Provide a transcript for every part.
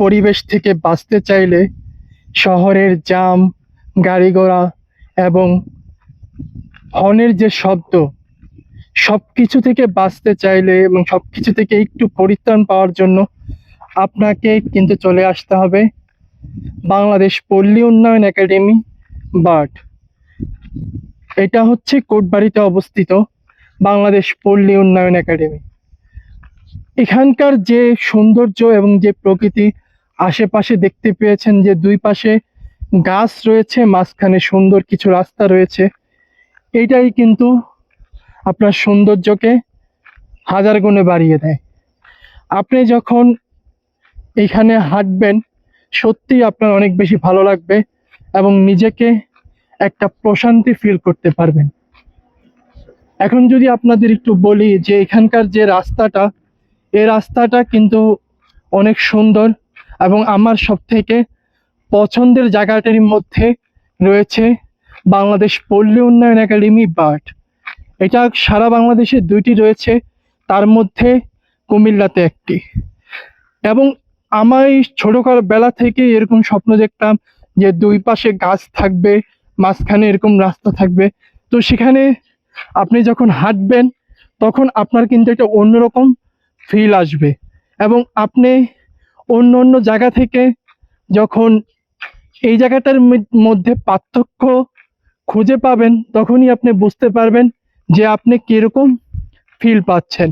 পরিবেশ থেকে বাঁচতে চাইলে শহরের জাম গাড়ি ঘোড়া এবং হর্নের যে শব্দ সব কিছু থেকে বাঁচতে চাইলে এবং সব কিছু থেকে একটু পরিত্রাণ পাওয়ার জন্য আপনাকে কিন্তু চলে আসতে হবে বাংলাদেশ পল্লী উন্নয়ন একাডেমি বাট এটা হচ্ছে কোটবাড়িতে অবস্থিত বাংলাদেশ পল্লী উন্নয়ন একাডেমি। এখানকার যে সৌন্দর্য এবং যে প্রকৃতি আশেপাশে দেখতে পেয়েছেন যে দুই পাশে গাছ রয়েছে, মাঝখানে সুন্দর কিছু রাস্তা রয়েছে। এইটাই কিন্তু আপনার সৌন্দর্যকে হাজার গুণে বাড়িয়ে দেয়। আপনি যখন এখানে হাঁটবেন, সত্যি আপনার অনেক বেশি ভালো লাগবে এবং নিজেকে একটা প্রশান্তি ফিল করতে পারবেন। এখন যদি আপনাদের একটু বলি যে এখানকার যে রাস্তাটা এ রাস্তাটা কিন্তু অনেক সুন্দর। এবং আমার সব থেকে পছন্দের জায়গাটির মধ্যে রয়েছে বাংলাদেশ পল্লী উন্নয়ন একাডেমি বার্ড। এটা সারা বাংলাদেশে দুইটি রয়েছে, তার মধ্যে কুমিল্লাতে একটি। এবং আমার এই ছোটকাল বেলা থেকে এরকম স্বপ্ন দেখতাম যে দুই পাশে গাছ থাকবে, মাঝখানে এরকম রাস্তা থাকবে। তো সেখানে আপনি যখন হাঁটবেন, তখন আপনার কিন্তু একটা অন্যরকম ফিল আসবে। এবং আপনি অন্য অন্য জায়গা থেকে যখন এই জায়গাটার মধ্যে পার্থক্য খুঁজে পাবেন, তখনই আপনি বুঝতে পারবেন যে আপনি কীরকম ফিল পাচ্ছেন।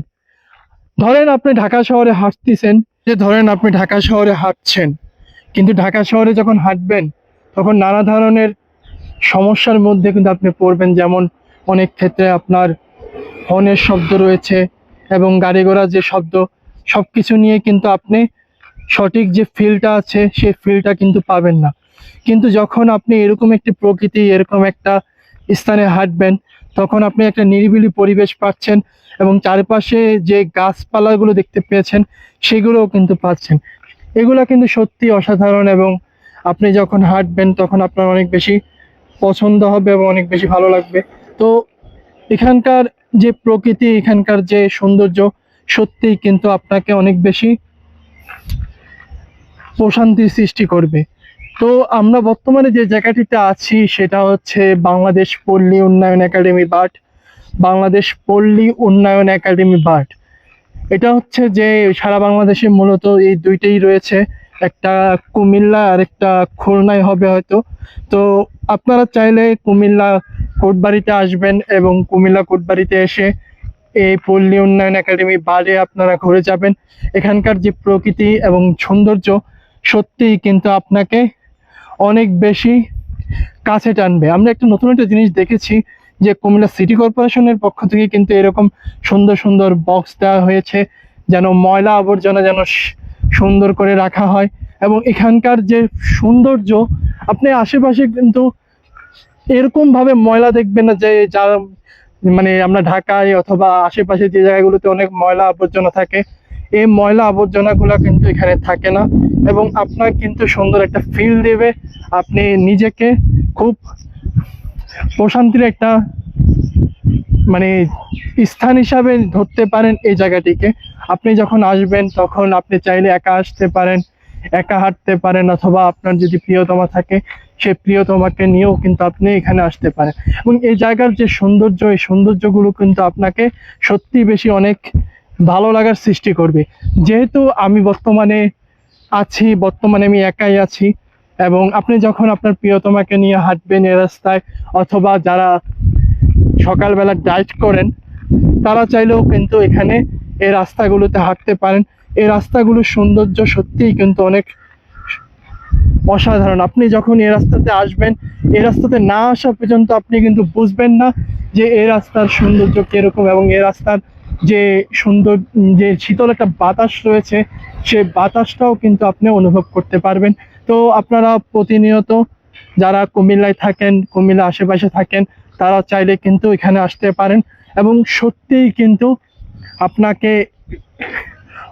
ধরেন আপনি ঢাকা শহরে হাঁটতেছেন, যে ধরেন আপনি ঢাকা শহরে হাঁটছেন, কিন্তু ঢাকা শহরে যখন হাঁটবেন, তখন নানা ধরনের সমস্যার মধ্যে কিন্তু আপনি পড়বেন। যেমন অনেক ক্ষেত্রে আপনার হর্নের শব্দ রয়েছে এবং গাড়ি ঘোড়ার যে শব্দ সব কিছু নিয়ে কিন্তু আপনি সঠিক যে ফিলটা আছে, সেই ফিলটা কিন্তু পাবেন না। কিন্তু যখন আপনি এরকম একটি প্রকৃতি, এরকম একটা স্থানে হাঁটবেন, তখন আপনি একটা নিরিবিলি পরিবেশ পাচ্ছেন এবং চারপাশে যে গাছপালাগুলো দেখতে পেয়েছেন, সেগুলোও কিন্তু পাচ্ছেন। এগুলো কিন্তু সত্যি অসাধারণ এবং আপনি যখন হাঁটবেন, তখন আপনার অনেক বেশি পছন্দ হবে এবং অনেক বেশি ভালো লাগবে। তো এখানকার যে প্রকৃতি, এখানকার যে সৌন্দর্য, সত্যিই কিন্তু আপনাকে অনেক বেশি প্রশান্তির সৃষ্টি করবে। তো আমরা বর্তমানে যে জায়গাটিতে আছি, সেটা হচ্ছে বাংলাদেশ পল্লী উন্নয়ন একাডেমি বাট বাংলাদেশ পল্লী উন্নয়ন একাডেমি বাট এটা হচ্ছে যে সারা বাংলাদেশে মূলত এই দুইটাই রয়েছে। একটা কুমিল্লা আর একটা খুলনায় হবে হয়তো। তো আপনারা চাইলে কুমিল্লা কোটবাড়িতে আসবেন এবং কুমিল্লা কোটবাড়িতে এসে এই পল্লী উন্নয়ন একাডেমি বারে আপনারা ঘুরে যাবেন। এখানকার যে প্রকৃতি এবং সৌন্দর্য সত্যিই কিন্তু আপনাকে অনেক বেশি কাছে টানবে। আমরা একটা নতুন একটা জিনিস দেখেছি যে কুমিল্লা সিটি কর্পোরেশনের পক্ষ থেকে কিন্তু এরকম সুন্দর সুন্দর বক্স দেওয়া হয়েছে, যেন ময়লা আবর্জনা যেন সুন্দর করে রাখা হয় এবং এখানকার যে সৌন্দর্য, আপনি আশেপাশে কিন্তু এরকম ভাবে ময়লা দেখবেন না যে যারা মানে আমরা ঢাকায় অথবা আশেপাশে যে জায়গাগুলোতে অনেক ময়লা আবর্জনা থাকে এই ময়লা আবর্জনাগুলো কিন্তু এখানে থাকে না এবং আপনার কিন্তু সুন্দর একটা ফিল দেবে। আপনি নিজেকে খুব প্রশান্তির একটা মানে স্থান হিসাবে ধরতে পারেন এই জায়গাটিকে। আপনি যখন আসবেন তখন আপনি চাইলে একা আসতে পারেন, একা হাঁটতে পারেন অথবা আপনার যদি প্রিয়তমা থাকে, সে প্রিয়তমাকে নিয়েও কিন্তু আপনি এখানে আসতে পারেন। এবং এই জায়গার যে সৌন্দর্য, এই সৌন্দর্যগুলো কিন্তু আপনাকে সত্যি বেশি অনেক ভালো লাগার সৃষ্টি করবে। যেহেতু আমি বর্তমানে আছি, বর্তমানে আমি একাই আছি এবং আপনি যখন আপনার প্রিয়তমাকে নিয়ে হাঁটবেন এ রাস্তায় অথবা যারা সকালবেলা ডাইট করেন, তারা চাইলেও কিন্তু এখানে এই রাস্তাগুলোতে হাঁটতে পারেন। এই রাস্তাগুলোর সৌন্দর্য সত্যিই কিন্তু অনেক অসাধারণ। আপনি যখন এই রাস্তাতে আসবেন এই রাস্তাতে না আসা পর্যন্ত আপনি কিন্তু বুঝবেন না যে এই রাস্তার সৌন্দর্য কীরকম এবং এই রাস্তার যে সুন্দর, যে শীতল একটা বাতাস রয়েছে, সে বাতাসটাও কিন্তু আপনি অনুভব করতে পারবেন। তো আপনারা প্রতিনিয়ত যারা কুমিল্লায় থাকেন, কুমিল্লা আশেপাশে থাকেন, তারা চাইলে কিন্তু এখানে আসতে পারেন এবং সত্যিই কিন্তু আপনাকে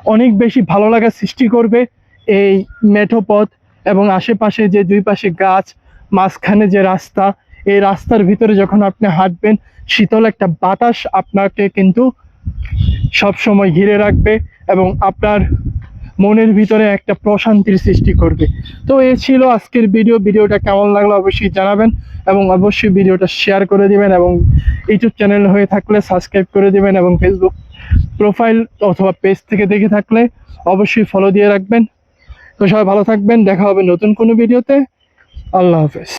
অনেক বেশি ভালো লাগা সৃষ্টি করবে এই মেঠো পথ এবং আশেপাশে যে দুই পাশে গাছ, মাঝখানে যে রাস্তা, এই রাস্তার ভিতরে যখন আপনি হাঁটবেন, শীতল একটা বাতাস আপনাকে কিন্তু সব সময় ঘিরে রাখবে এবং আপনার মনের ভিতরে একটা প্রশান্তির সৃষ্টি করবে। তো এ ছিল আজকের ভিডিও ভিডিওটা কেমন লাগল অবশ্যই জানাবেন এবং অবশ্যই ভিডিওটা শেয়ার করে দিবেন এবং ইউটিউব চ্যানেল হয়ে থাকলে সাবস্ক্রাইব করে দিবেন এবং ফেসবুক প্রোফাইল অথবা পেজ থেকে দেখে থাকলে অবশ্যই ফলো দিয়ে রাখবেন। তো সবাই ভালো থাকবেন। দেখা হবে নতুন কোনো ভিডিওতে আল্লাহ হাফেজ।